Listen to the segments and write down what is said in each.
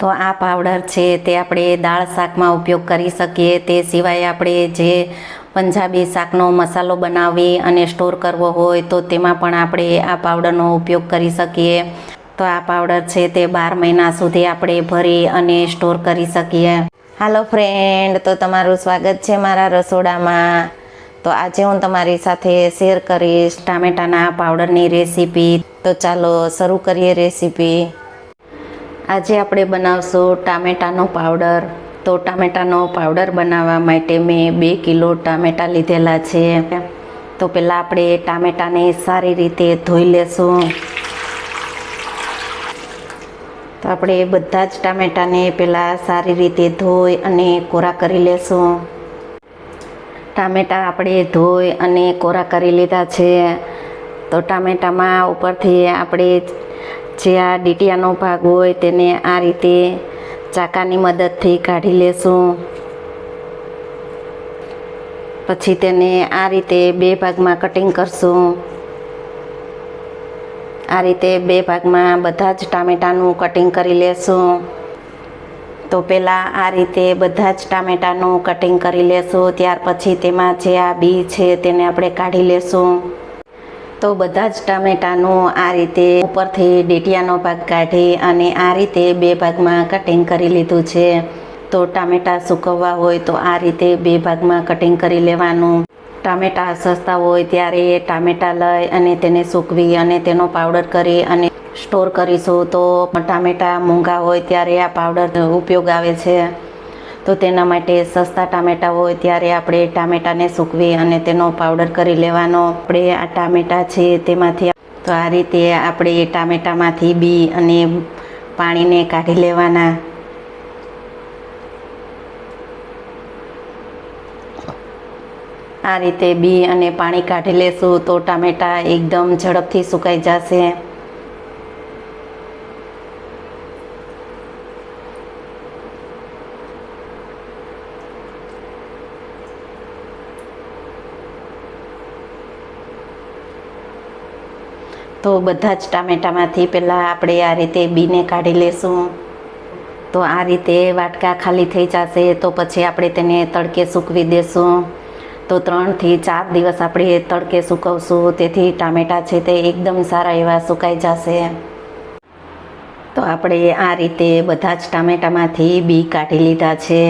તો આ પાવડર છે તે આપણે દાળ શાકમાં ઉપયોગ કરી શકીએ. તે સિવાય આપણે જે પંજાબી શાકનો મસાલો બનાવી અને સ્ટોર કરવો હોય તો તેમાં પણ આપણે આ પાવડરનો ઉપયોગ કરી શકીએ. તો આ પાવડર છે તે બાર મહિના સુધી આપણે ભરી અને સ્ટોર કરી શકીએ. હાલો ફ્રેન્ડ તો તમારું સ્વાગત છે મારા રસોડામાં. તો આજે હું તમારી સાથે શેર કરીશ ટામેટાના પાવડરની રેસીપી તો ચાલો શરૂ કરીએ રેસીપી આજે આપણે બનાવશું ટામેટાનો પાવડર. તો ટામેટાનો પાવડર બનાવવા માટે મેં બે કિલો ટામેટા લીધેલા છે. તો પહેલાં આપણે ટામેટાને સારી રીતે ધોઈ લેશું. તો આપણે બધા જ ટામેટાને પહેલાં સારી રીતે ધોઈ અને કોરા કરી લેશું. ટામેટા આપણે ધોઈ અને કોરા કરી લીધા છે. તો ટામેટામાં ઉપરથી આપણે જે આ ડીટીયાનો ભાગ હોય તેને આ રીતે ચાકાની મદદથી કાઢી લેશું. પછી તેને આ રીતે બે ભાગમાં કટિંગ કરશું. આ રીતે બે ભાગમાં બધા જ ટામેટાનું કટિંગ કરી લેશું. તો પહેલાં આ રીતે બધા જ ટામેટાનું કટિંગ કરી લેશું. ત્યાર પછી તેમાં જે આ બી છે તેને આપણે કાઢી લેશું. તો બધા જ ટામેટાનું આ રીતે ઉપરથી ડેટિયાનો ભાગ કાઢી અને આ રીતે બે ભાગમાં કટિંગ કરી લીધું છે. તો ટામેટા સૂકવવા હોય તો આ રીતે બે ભાગમાં કટિંગ કરી લેવાનું. ટામેટા સસ્તા હોય ત્યારે ટામેટા લઈ અને તેને સૂકવી અને તેનો પાવડર કરી અને સ્ટોર કરીશું. તો ટામેટા મોંઘા હોય ત્યારે આ પાવડર ઉપયોગ આવે છે. તો તેના માટે સસ્તા ટામેટા હોય ત્યારે આપણે ટામેટાને સૂકવી અને તેનો પાવડર કરી લેવાનો. આપણે આ ટામેટા છે તેમાંથી તો આ રીતે આપણે ટામેટામાંથી બી અને પાણીને કાઢી લેવાના. આ રીતે બી અને પાણી કાઢી લેશું તો ટામેટા એકદમ ઝડપથી સુકાઈ જશે. તો બધા જ ટામેટામાંથી પહેલાં આપણે આ રીતે બીને કાઢી લેશું. તો આ રીતે વાટકા ખાલી થઈ જશે તો પછી આપણે તેને તડકે સૂકવી દેશું. તો ત્રણથી ચાર દિવસ આપણે તડકે સૂકવશું. તેથી ટામેટાં છે તે એકદમ સારા એવા સુકાઈ જશે. તો આપણે આ રીતે બધા જ ટામેટામાંથી બી કાઢી લીધા છે.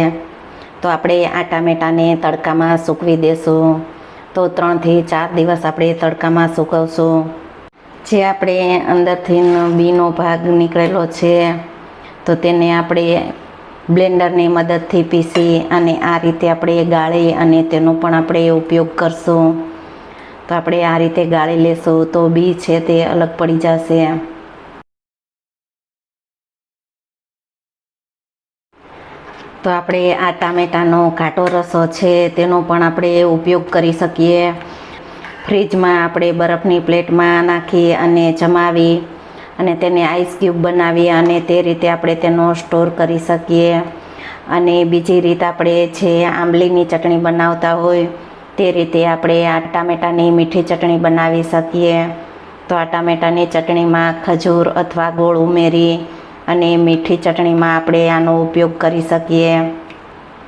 તો આપણે આ ટામેટાને તડકામાં સૂકવી દેશું. તો ત્રણથી ચાર દિવસ આપણે તડકામાં સૂકવશું. જે આપણે અંદરથી બીનો ભાગ નીકળેલો છે, તો તેને આપણે બ્લેન્ડરની મદદથી પીસી અને આ રીતે આપણે ગાળી અને તેનો પણ આપણે ઉપયોગ કરશું. તો આપણે આ રીતે ગાળી લેશું, તો બી છે તે અલગ પડી જશે. તો આપણે આ ટામેટાનો ઘાટો રસો છે, તેનો પણ આપણે ઉપયોગ કરી શકીએ. ફ્રીજમાં આપણે બરફની પ્લેટમાં નાખી અને જમાવી અને તેને આઈસ ક્યુબ બનાવી અને તે રીતે આપણે તેનો સ્ટોર કરી શકીએ. અને બીજી રીત આપણે જે આંબલીની ચટણી બનાવતા હોય તે રીતે આપણે આ ટામેટાની મીઠી ચટણી બનાવી શકીએ. તો આ ટામેટાની ચટણીમાં ખજૂર અથવા ગોળ ઉમેરી અને મીઠી ચટણીમાં આપણે આનો ઉપયોગ કરી શકીએ.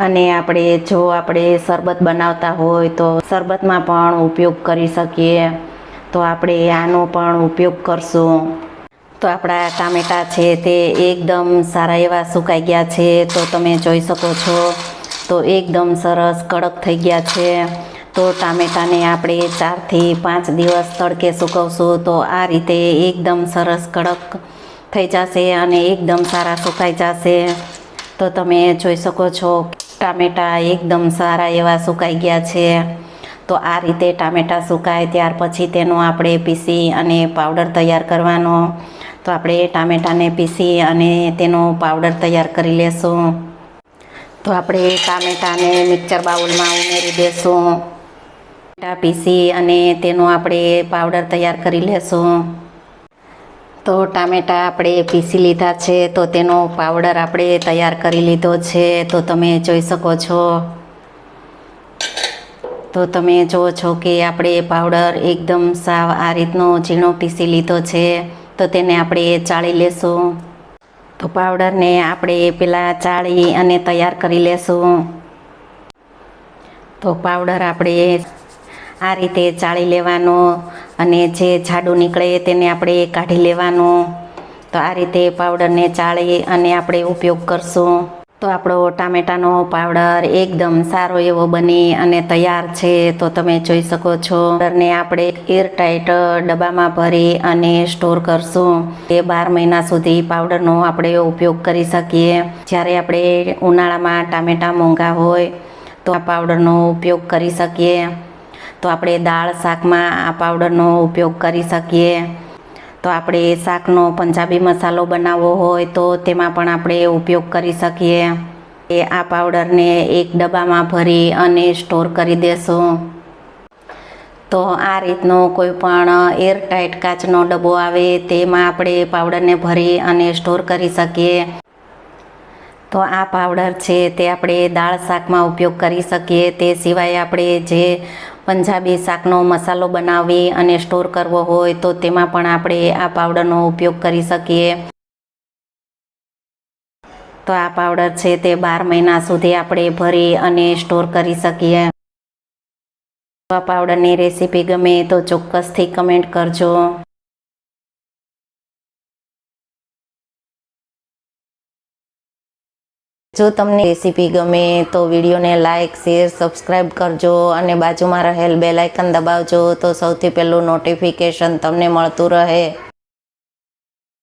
અને આપણે જો આપણે શરબત બનાવતા હોય તો શરબતમાં પણ ઉપયોગ કરી શકીએ. તો આપણે આનો પણ ઉપયોગ કરશું. તો આપણા ટામેટા છે તે એકદમ સારા એવા સુકાઈ ગયા છે. તો તમે જોઈ શકો છો, તો એકદમ સરસ કડક થઈ ગયા છે. તો ટામેટાને આપણે ચારથી પાંચ દિવસ તડકે સૂકવશું તો આ રીતે એકદમ સરસ કડક થઈ જશે અને એકદમ સારા સુકાઈ જશે. તો તમે જોઈ શકો છો ટામેટા એકદમ સારા એવા સુકાઈ ગયા છે. તો આ રીતે ટામેટાં સુકાય, ત્યાર પછી તેનો આપણે પીસી અને પાવડર તૈયાર કરવાનો. તો આપણે ટામેટાને પીસી અને તેનો પાવડર તૈયાર કરી લેશું. તો આપણે ટામેટાને મિક્સર બાઉલમાં ઉમેરી દેશું. ટામેટા પીસી અને તેનો આપણે પાવડર તૈયાર કરી લેશું. તો ટામેટાં આપણે પીસી લીધા છે, તો તેનો પાવડર આપણે તૈયાર કરી લીધો છે, તો તમે જોઈ શકો છો. તો તમે જુઓ છો કે આપણે પાવડર એકદમ સાવ આ રીતનો ઝીણો પીસી લીધો છે, તો તેને આપણે ચાળી લેશું. તો પાવડરને આપણે પેલા ચાળી અને તૈયાર કરી લેશું. તો પાવડર આપણે આ રીતે ચાળી લેવાનો. અને જે જાડું નીકળે તેને આપણે કાઢી લેવાનો. તો આ રીતે પાવડરને ચાળી અને આપણે ઉપયોગ કરશું. તો આપણો ટામેટાનો પાવડર એકદમ સારો એવો બની અને તૈયાર છે. તો તમે જોઈ શકો છો, પાવડરને આપણે એરટાઈટ ડબ્બામાં ભરી અને સ્ટોર કરશું. એ બાર મહિના સુધી પાવડરનો આપણે ઉપયોગ કરી શકીએ. જ્યારે આપણે ઉનાળામાં ટામેટા મોંઘા હોય, તો આ પાવડરનો ઉપયોગ કરી શકીએ. તો આપણે દાળ શાકમાં આ પાવડરનો ઉપયોગ કરી શકીએ. તો આપણે શાકનો પંજાબી મસાલો બનાવવો હોય તો તેમાં પણ આપણે ઉપયોગ કરી શકીએ. એ આ પાવડરને એક ડબ્બામાં ભરી અને સ્ટોર કરી દેશું. તો આ રીતનો કોઈ પણ એરટાઈટ કાચનો ડબ્બો આવે તેમાં આપણે પાવડરને ભરી અને સ્ટોર કરી શકીએ. તો આ પાવડર છે તે આપણે દાળ શાકમાં ઉપયોગ કરી શકીએ. તે સિવાય આપણે જે પંજાબી શાકનો મસાલો બનાવી અને સ્ટોર કરવો હોય તો તેમાં પણ આપણે આ પાવડરનો ઉપયોગ કરી શકીએ. તો આ પાવડર છે તે બાર મહિના સુધી આપણે ભરી અને સ્ટોર કરી શકીએ. આ પાવડરની રેસીપી ગમે તો ચોક્કસથી કમેન્ટ કરજો. જો તમને રેસીપી ગમે તો વિડીયોને લાઇક શેર સબસ્ક્રાઈબ કરજો અને બાજુમાં રહેલ બેલાઇકન દબાવજો તો સૌથી પહેલું નોટિફિકેશન તમને મળતું રહે.